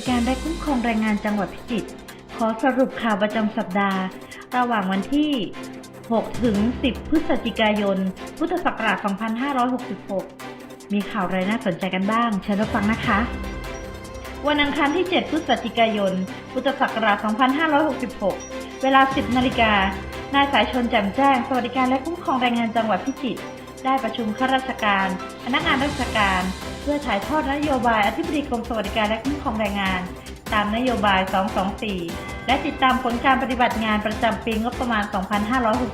ดิการและคุ้มครองแรงงานจังหวัดพิจิตรขอสรุปข่าวประจำสัปดาห์ ระหว่างวันที่ 6 ถึง 10 พฤศจิกายน พุทธศักราช 2566 มีข่าวอะไรน่าสนใจกันบ้าง เชิญรับฟังนะคะ วันอังคารที่ 7 พฤศจิกายน พุทธศักราช 2566 เวลา 10 นาฬิกานายสายชนแจ่มแจ้ง สวัสดิการและคุ้มครองแรงงานจังหวัดพิจิตร ได้ประชุมข้าราชการ พนักงานราชการ เพื่อถ่ายทอดนโยบายอธิบดีกรมสวัสดิการและคุ้มครองแรงงาน ตามนโยบาย 224 และติดตามผลการปฏิบัติงานประจำปีงบประมาณ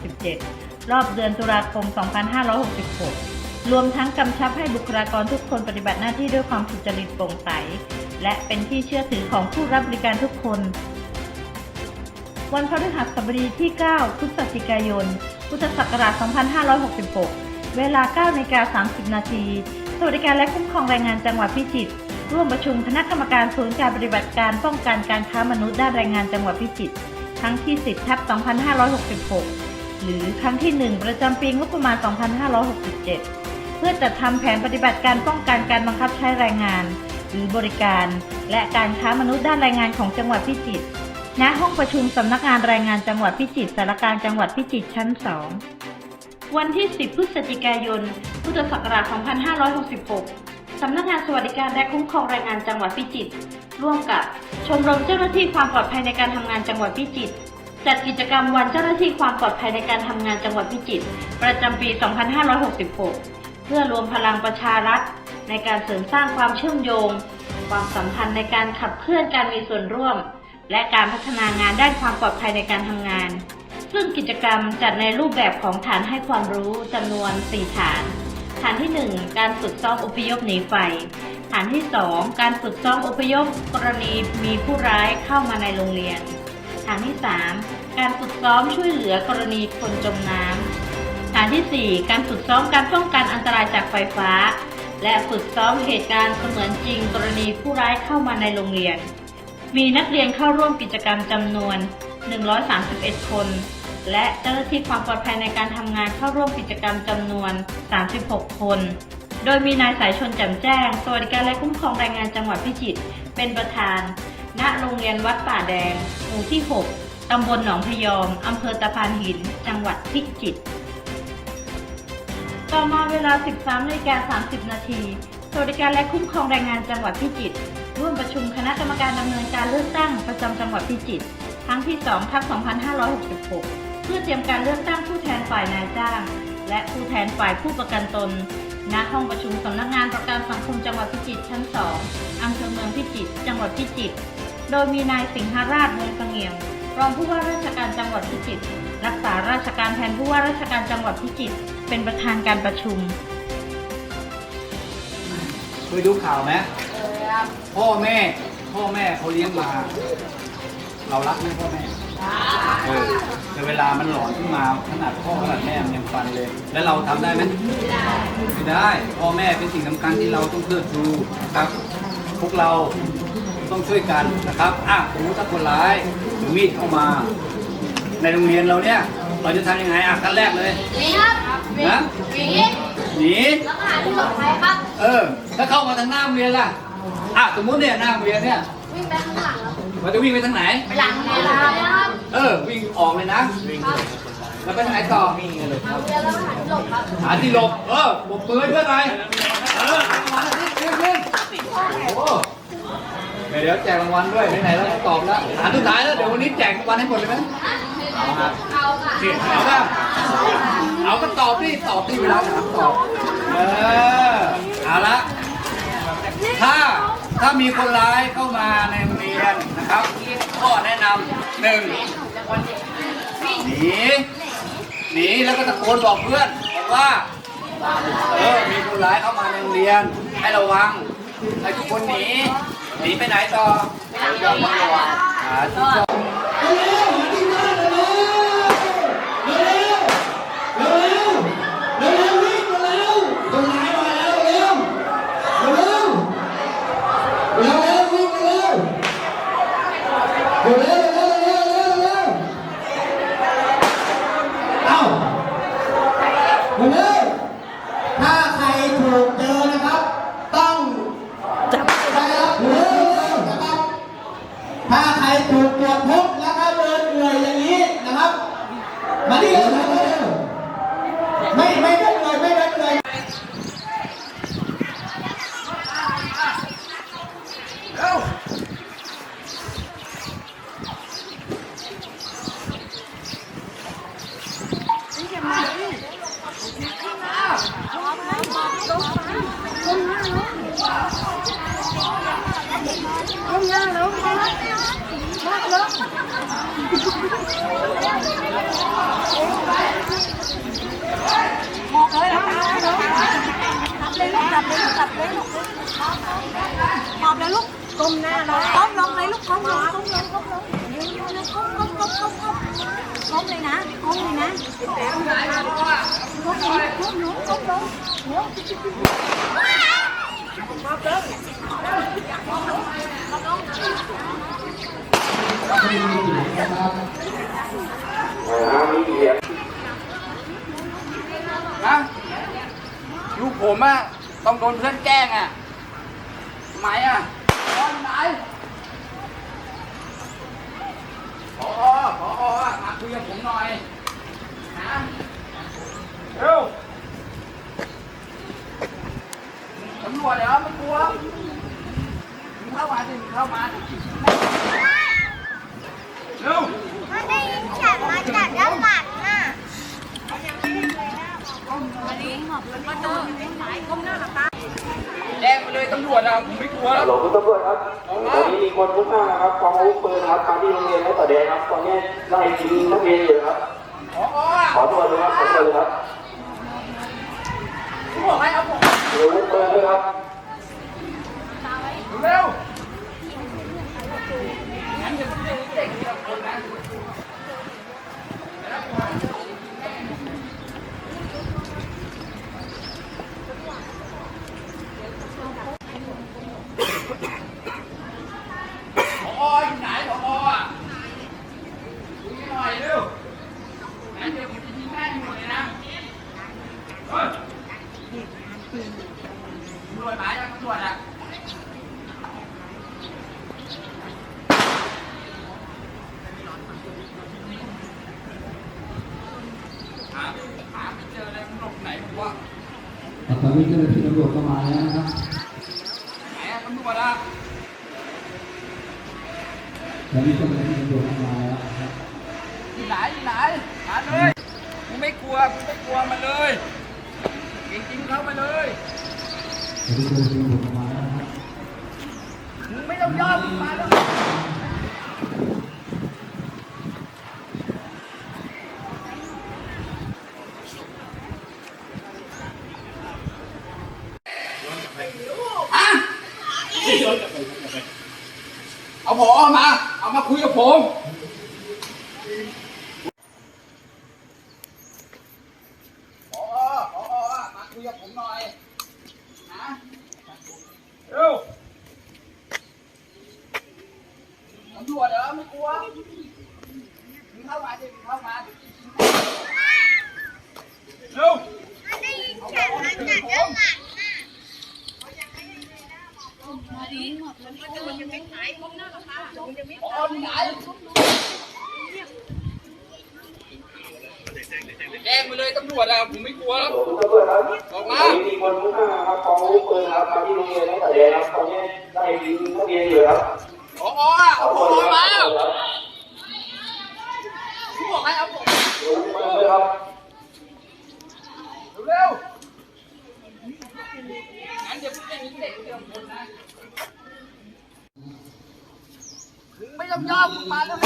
2567 รอบเดือนตุลาคม 2566 รวมทั้งกำชับให้บุคลากรทุกคนปฏิบัติหน้าที่ด้วยความสุจริตโปร่งใส และเป็นที่เชื่อถือของผู้รับบริการทุกคน วันพฤหัสบดีที่ 9 พฤศจิกายนพุทธศักราช 2566 เวลา9นาฬิกา30 นาทีสวัสดิการและคุ้มครองแรงงานจังหวัดพิจิตรร่วมประชุมคณะกรรมการศูนย์การปฏิบัติการป้องกันการค้ามนุษย์ด้านแรงงานจังหวัดพิจิตรครั้งที่ 10 ทับ 2566 หรือครั้งที่ 1 ประจำปีงบประมาณ 2567 เพื่อจัดทำแผนปฏิบัติการป้องกันการบังคับใช้แรงงาน หรือบริการ และการค้ามนุษย์ด้านแรงงานของจังหวัดพิจิตรณห้องประชุมสำนักงานแรงงานจังหวัดพิจิตรสารการจังหวัดพิจิตรชั้น 2 วันที่ 10 พฤศจิกายน พุทธศักราช 2566 สำนักงานสวัสดิการและคุ้มครองแรงงานจังหวัดพิจิตร ร่วมกับชมรมเจ้าหน้าที่ความปลอดภัยในการทำงานจังหวัดพิจิตร จัดกิจกรรมวันเจ้าหน้าที่ความปลอดภัยในการทำงานจังหวัดพิจิตร ประจำปี 2566 เพื่อรวมพลังประชารัฐในการเสริมสร้างความเชื่อมโยง ความสัมพันธ์ในการขับเคลื่อนการมีส่วนร่วม และการพัฒนางานด้านความปลอดภัยในการทำงาน ซึ่งกิจกรรมจัดในรูปแบบของฐานให้ความรู้จำนวน 4 ฐาน ฐานที่ 1 การฝึกซ้อมอพยพหนีไฟ ฐานที่ 2 การฝึกซ้อมอพยพกรณีมีผู้ร้ายเข้ามาในโรงเรียน ฐานที่ 3 การฝึกซ้อมช่วยเหลือกรณีคนจมน้ำ ฐานที่ 4 การฝึกซ้อมการป้องกันอันตรายจากไฟฟ้า และฝึกซ้อมเหตุการณ์เสมือนจริงกรณีผู้ร้ายเข้ามาในโรงเรียน มีนักเรียนเข้าร่วมกิจกรรมจำนวน 131 คน และเจ้าหน้าที่ความปลอดภัยในการทำงานเข้าร่วมกิจกรรมจำนวน 36 คน โดยมีนายสายชนแจ่มแจ้ง สวัสดิการและคุ้มครองแรงงานจังหวัดพิจิตรเป็นประธาน ณ โรงเรียนวัดป่าแดง หมู่ที่ 6 ตำบลหนองพยอม อำเภอตะพานหิน จังหวัดพิจิตร ต่อมาเวลา 13นาฬิกา30 นาทีสวัสดิการและคุ้มครองแรงงานจังหวัดพิจิตรร่วมประชุมคณะกรรมการดำเนินการเลือกตั้งประจำจังหวัดพิจิตร ครั้งที่2ทับ2566 เพื่อเตรียมการเลือกตั้งผู้แทนฝ่ายนายจ้าง และผู้แทนฝ่ายผู้ประกันตน ณ ห้องประชุมสำนักงานประกันสังคมจังหวัดพิจิตรชั้น 2อำเภอเมืองพิจิตร จังหวัดพิจิตร โดยมีนายสิงหราชวงศ์เสงี่ยม รองผู้ว่าราชการจังหวัดพิจิตร รักษาราชการแทนผู้ว่าราชการจังหวัดพิจิตร เป็นประธานการประชุมเคยดูข่าวไหมพ่อแม่ พ่อแม่เขาเลี้ยงมา เรารักไหมพ่อแม่เออแต่เวลามันหลอนขึ้นมาขนาดพ่อขนาดแม่มันยังฟันเลย แล้วเราทำได้ไหมไม่ได้ไม่ได้พ่อแม่เป็นสิ่งสำคัญที่เราต้องเลือดูนะครับ พวกเราต้องช่วยกันนะครับอะสมมติถ้าคนร้ายถือมีดเข้ามา ในโรงเรียนเราเนี่ยเราจะทำยังไงอะขั้นแรกเลยหนีครับหนีนะหนีหนีแล้วก็หาที่หลบภัยครับ เออ ถ้าเข้ามาทางหน้าโรงเรียนล่ะ อะสมมุติเนี่ยหน้าโรงเรียนเนี่ยวิ่งไปข้างหลังครั บมันจะวิ่งไปทางไหนไปหลังเรียนครับเออ วิ่งออกเลยนะ แล้วไปทางไหนต่อหาเรียนแล้วก็หาที่หลบครับหาที่หลบ เออปกมือให้เพื่อนหน่อยเออรางวัลนิดนึงนึงโอ้เดี๋ยวแจกรางวัลด้วย ไหนๆเราก็ตอบแล้วหาสุดท้ายแล้ว เดี๋ยววันนี้แจกรางวัลให้หมดเลยไหมเอาครับเอาค่ะเอาป่ะเอาก็ตอบที่ตอบที่เวลาถามตอบ เออ เอาละ ถ้า ถ้ามีคนร้ายเข้ามาในโรงเรียนนะครับข้อแนะนำหนึ่งหนีหนีแล้วก็ตะโกนบอกเพื่อนบอกว่าเออมีคนร้ายเข้ามาในโรงเรียน ให้ระวังให้ทุกคนหนีหนีไปไหนต่อหาที่ซ่อน ถ้า Mọc lên lúc cùng nè là tốt luôn lấy lúc không luôn không luôn không luôn không không không không không không này nè không này nè không này nè không luôn không luôn ฮะลูกผมอะต้องโดนเพื่อนแกล้งอะทำไมอะตอนไหนพอพออมาคุยกับผมหน่อยนะเร็ว ตำรวจเหรอไม่กลัวมึงเข้ามาสิมึงเข้ามาเร็วมันได้ยินเสียงมาจากด้านหลังน่ะแจ้งไปเลยตำรวจอะผมไม่กลัวแล้วหลวงคุณตำรวจครับตอนนี้มีคนพุ่งข้านะครับพร้อมอาวุธปืนนะครับมาที่โรงเรียนและต่อแดงครับ ตอนนี้ไล่ยิงนักเรียนอยู่ครับพออะขอตัวเลยครับ ขอตัวเลยครับผมบอกให้เอาผม มีอาวุธปืนด้วยครับเร็วงั้นเดี๋ยวผมจะเด็กทีละคนนะพออยู่ไหนพออะคุยหน่อยเร็วงั้นเดี๋ยวผมจะยิงแม่งหมดเลยนะเฮ้ยตำรวจมายังตำรวจอะ หาหาไม่เจอเลยมันหลบไหนผมว่า ตอ นนี้เจ้าหน้าที่ตำรวจก็มาแล้วนะครับไหนอะตำรวจอะตอนนี้เจ้าหน้าที่ตำรวจก็มาแล้วนะครับอยู่ไหนอยู่ไหนมาเลยกูไม่กลัวกูไม่กลัวมันเลยจริงๆเข้ามาเลยตอนนี้เจ้าหน้าที่ตำรวจก็มาแล้วนะครับมึงไม่ต้องยอมมึงมาแล้วฮะเอาผอมา เอามาคุยกับผม พอพอมาคุยกับผมหน่อยนะเร็วตำรวจเหรอไม่กลัวมึงเข้ามาสิมึงเข้ามาเร็ว มันได้ยินเสียงมาจากด้านหลังน่ะ พอที่ไหน แจ้งไปเลยตำรวจอะผมไม่กลัวแล้วหลวงคุณตำรวจครับออกมาอนนี้มีคนพุ่งข้างนะครับพร้อมอาวุธปืนนะครับมาที่โรงเรียนและต่อแดงครับตอนนี้ไล่ยิงนักเรียนอยู่ครับพออะขอเอาเลยคมา รับ กูบอกให้เอาผม มี อาวุธปืนด้วยครับ เร็วงั้นเดี๋ยวผมจะยิงเด็กเดียวคนนะมึงไม่ต้องยอมมึงมาแล้ว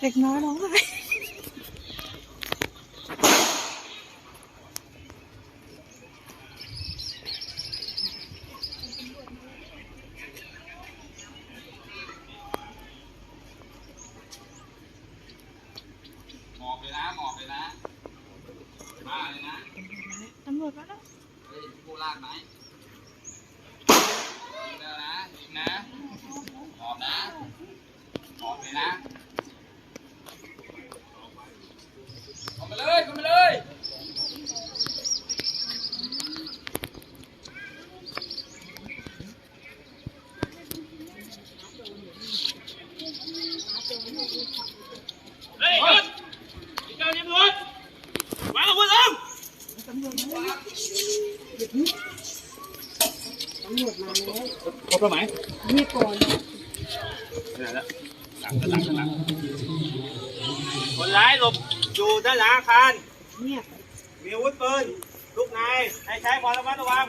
เด็กน้อยร้องไห้ หมอบเลยนะหมอบเลยนะมาเลยนะ ตำรวจมา แล้วเฮ้ยกูลากไหมยิงแล้วนะยิงนะหอมนะหอมเลยนะเข้ามาเลยเข้ามาเลย ประมาณมีก่อนคนร้ายหลบอยู่ด้านหลังอาคารมีอาวุธปืนลูกนายให้ใช้ความระมัดระวัง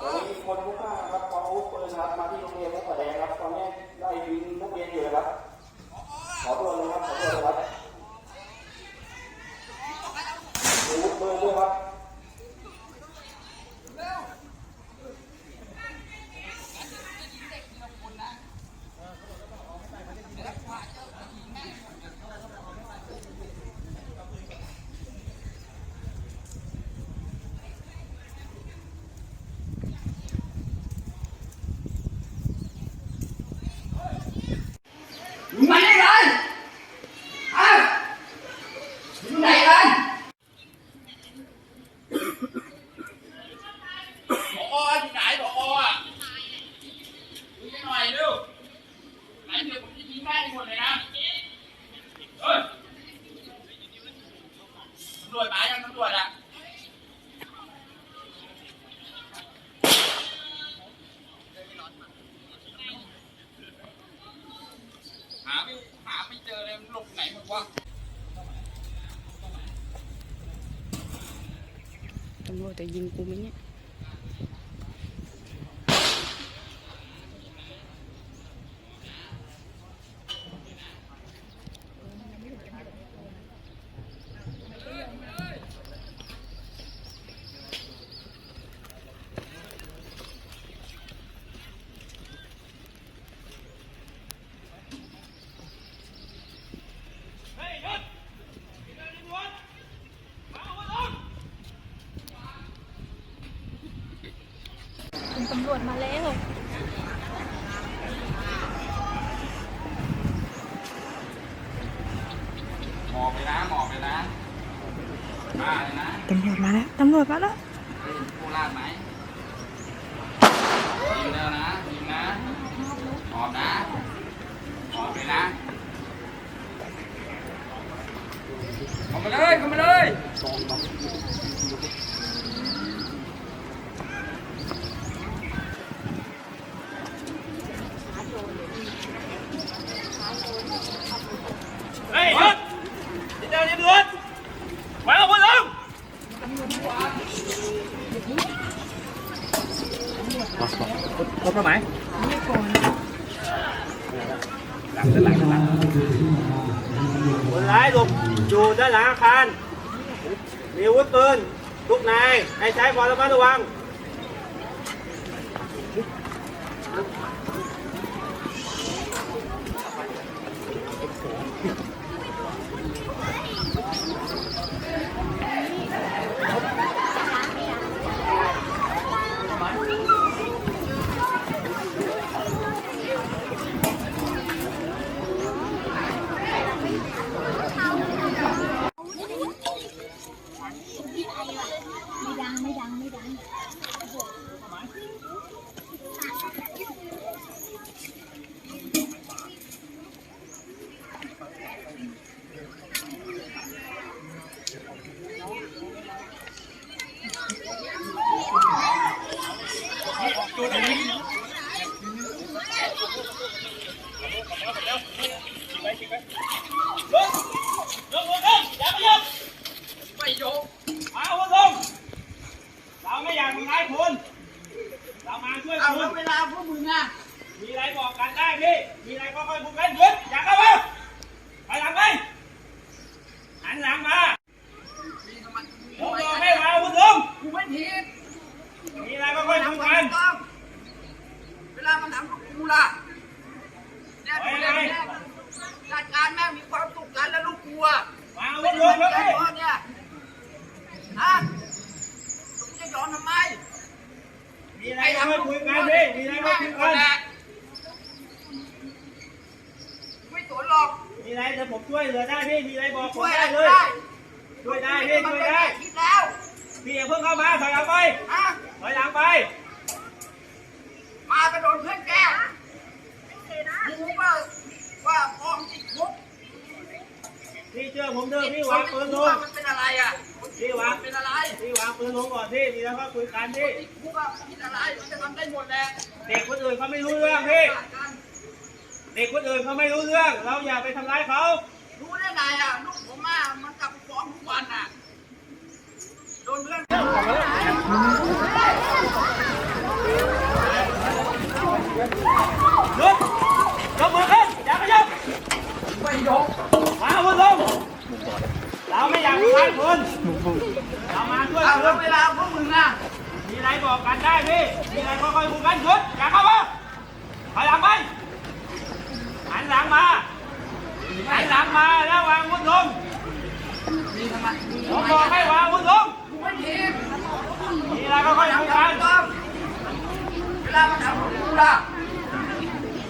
ตอนนี้มีคนพุ่งข้าครับพร้อมอาวุธปืนครับมาที่โรงเรียนและต่อแดงครับ ตอนนี้ไล่ยิงนัก ปืนด้วยครับ มาได้เลยอะอยู่ไหนกันบอกออยู่ไหนบอกออะดูให้หน่อยเร็วไหนเดี๋ยวผมจะยิงแม่งหมดเลยนะ เฮ้ยตำรวจมายังตำรวจอะ หาไม่หาไม่เจอเลยมันหลบไหนหมดวะตำรวจจะยิงกูไหมเนี่ย เฮ้ยหยุดมีเรื่องตำรวจมาอาวุธลง คุณตำรวจมาแล้วหมอบไปนะหมอบไปนะมาเลยนะตำรวจมาแล้วตำรวจมาแล้ว โคราชไหมยิงแล้วนะยิงนะหมอบนะหมอบไปนะเข้ามาเลยเข้ามาเลย เฮ้ยหยุดมีเรื่องตำรวจมาอาวุธลง รถเข้าไหม คนร้ายหลบอยู่ด้านหลังอาคาร มีอาวุธปืนลูกนาย ให้ใช้ความระมัดระวัง ไปไปลงลงอย่าไปยกไม่ยกมาอาวุธลงเราไม่อยากทำร้ายคุณเรามาช่วยคุณเวลาพวกมึงอะมีอะไรบอกกันได้พี่ มีอะไรก็ค่อยพูดกันหยุดอย่าเข้ามาไปหลังไปหันหลังมาผมบอกให้มาอาวุธลงกูไม่ผิดมีอะไรก็ค่อยพูดกัน เวลามันทำกับกูล่ะเนี่ย ไป ดู ไหน เนี่ยจัดการแม่งมีความสุขกันแล้วลูกกูอะ มาอาวุ ไม่ ธล ยอง ม แล้ว แก พี่ พอเนี่ยฮะกูจะยอมทำไม มีอะไรก็ค่อยคุยกันพี่มีอะไรก็คุยกันไม่สนหรอกมีอะไรเดี๋ยวผมช่วยเหลือได้พี่มีอะไรบอกผมช่วยอะได้ไรเลก็ยได้ช่วยได้พี่ช่วยได้คิดแล้วพี่อย่าเพิ่งเข้ามาถอยหลังไปฮะถอยหลังไป มากระโดดเพื่อนแกมึงรู้ว่าว่าพ่อมงติดคุก พี่เชื่อผมเถอะพี่วางปืนลงมันเป็นอะไรอะพี่วางเป็นอะไรพี่วางปืนลงก่อนพี่มีแล้วก็คุยกันพี่ติดคุกอะมันเป็นอะไรมันจะทำได้หมดแหละเด็กคนอื่นเขาไม่รู้เรื่องพี่เด็กคนอื่นเขาไม่รู้เรื่อง เราอย่าไปทำร้ายเขารู้ได้ไงอะลูกผมอะมันกลับไปฟ้องทุกวันอะโดนเพื่อนหยุดยกมือ ขึ้นอย่าขยับไม่ยกมาอาวุธลงเราเราไม่อยากทำร้ายคุณเรามาช่วยเอาคุแล้วณเวลาพวกมึงอะมีอะไรบอกกันได้พี่ มีอะไรค่อยๆคุยกันหยุดอย่าเข้ามาถอยหลังไปหันหลังมาหันหลังมาแล้ววางอาวุธลงมีทำไมผมบอกให้วางอาวุธลงกูไม่ทีมมีอะไรค่อยๆคุยกันต้องเวลามันทำกับกูล่ะ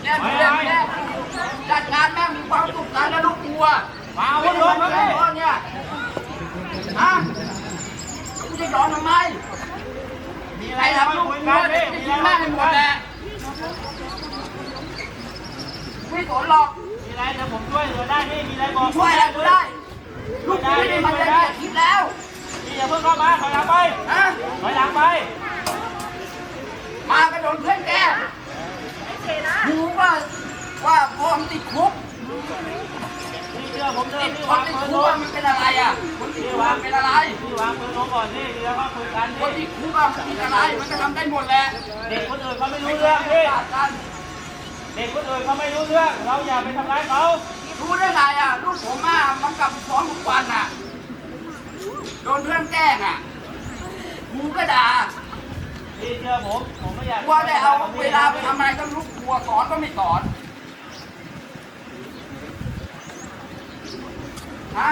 เนี่ยดูเนี่ยเนี่ย จัดงานแม่งมีความสุขกันแล้วลูกกูอะวางอาวุธลงครับแม่พี่พ่อเนี่ยฮะกูจะยอมทำไมมีอะไรใครค่อยทำลูกๆคุยกูกันอะพี่จะมียิอะงไรแม่ค่อยงๆให้คุหยมกันดแหละไม่สนหรอกมีอะไรเดี๋ยวผมช่วยเหลือได้พี่มีอะไรบมึอกงช่วยอะไรกูได้ลูกกูไม่ได้มันจะเสียคลิปแล้วพี่อย่าเพิ่งเข้ามาถอยหลังไปฮะถอยหลังไป มาก็โดนเพื่อนแก ติดคุกพี่เชื่อผมเถติอะดพี่คนวางติดปืนคุลกงอะมันเป็นอะไรอะคนติดคุกมันเป็นอะไร พี่วางปืนลงก่อนพี่เดี๋ยวก็คุยกันคนพี่ติดคุกอะมันเป็นอะไร มันก็ทำได้หมดแหละเด็กคนอื่นเขาไม่รู้เรื่องพี่กันเด็กคนอื่นเขาไม่รู้เรื่อง เราอย่าไปทำร้ายเขารู้ได้ไงอะลูกผมอะมันกลับไปฟ้องทุกวันอะโดนเพื่อนแกล้งอะครูก็ด่า พี่เชื่อผม ผมไม่อยากว่าได้เอาเวลาไปทำอะไรก็ลูกครัวสอนก็ไม่สอน ฮะ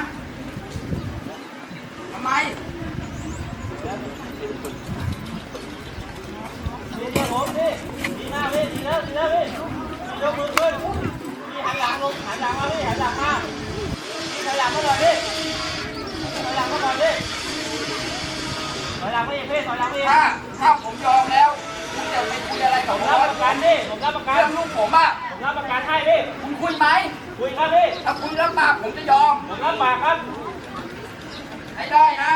ทำไมพี่เชื่อผมพี่ดีหน้าพี่ดีแล้วดีแล้วพี่พี่ยกมือขึ้นพี่หันหลังลงหันหลังมาพี่หันหลังมาพี่ถอยหลังมาหน่อยพี่ถอยหลังมาก่อนพี่ถอยหลังมาอีกพี่ถอยหลังมาอีกถ้าถ้าผมยอมแล้วคุณจะไปคุยอะไรผกับมผมรับประกันพี่ผมรับประกันเรื่องลูกผมอะผมรับประกันให้พี่คุณคุยไหม คุยครับพี่ถ้าคุยแล้วปากผมจะยอมผมรับปากครับให้ได้นะ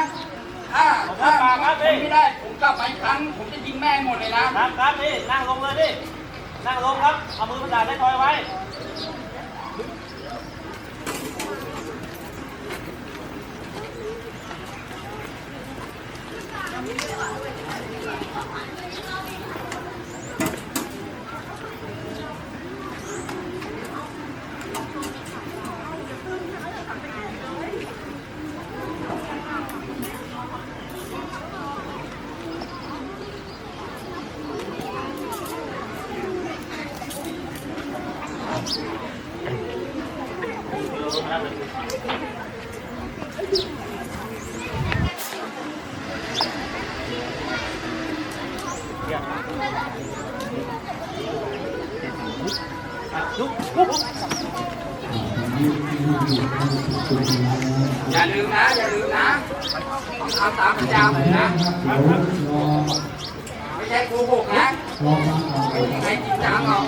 ถ้าผมถ้ารับปากครับพี่ไม่ได้ผมกลับมาอีกครั้ง ผมจะยิงแม่งหมดเลยนะครับครับพี่นั่งลงเลยพี่นั่งลงครับเอามือประสานได้ทอยไว้ อย่าลืมนะ อย่าลืมนะต้องทำตามสัญญาผมนะ ไม่ใช่โกหกนะไม่มีใครจริงจังหรอก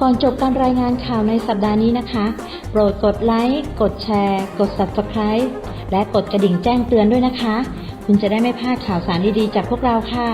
ก่อนจบการรายงานข่าวในสัปดาห์นี้นะคะ โปรดกดไลค์ กดแชร์ กด Subscribe และกดกระดิ่งแจ้งเตือนด้วยนะคะ คุณจะได้ไม่พลาดข่าวสารดีๆ จากพวกเราค่ะ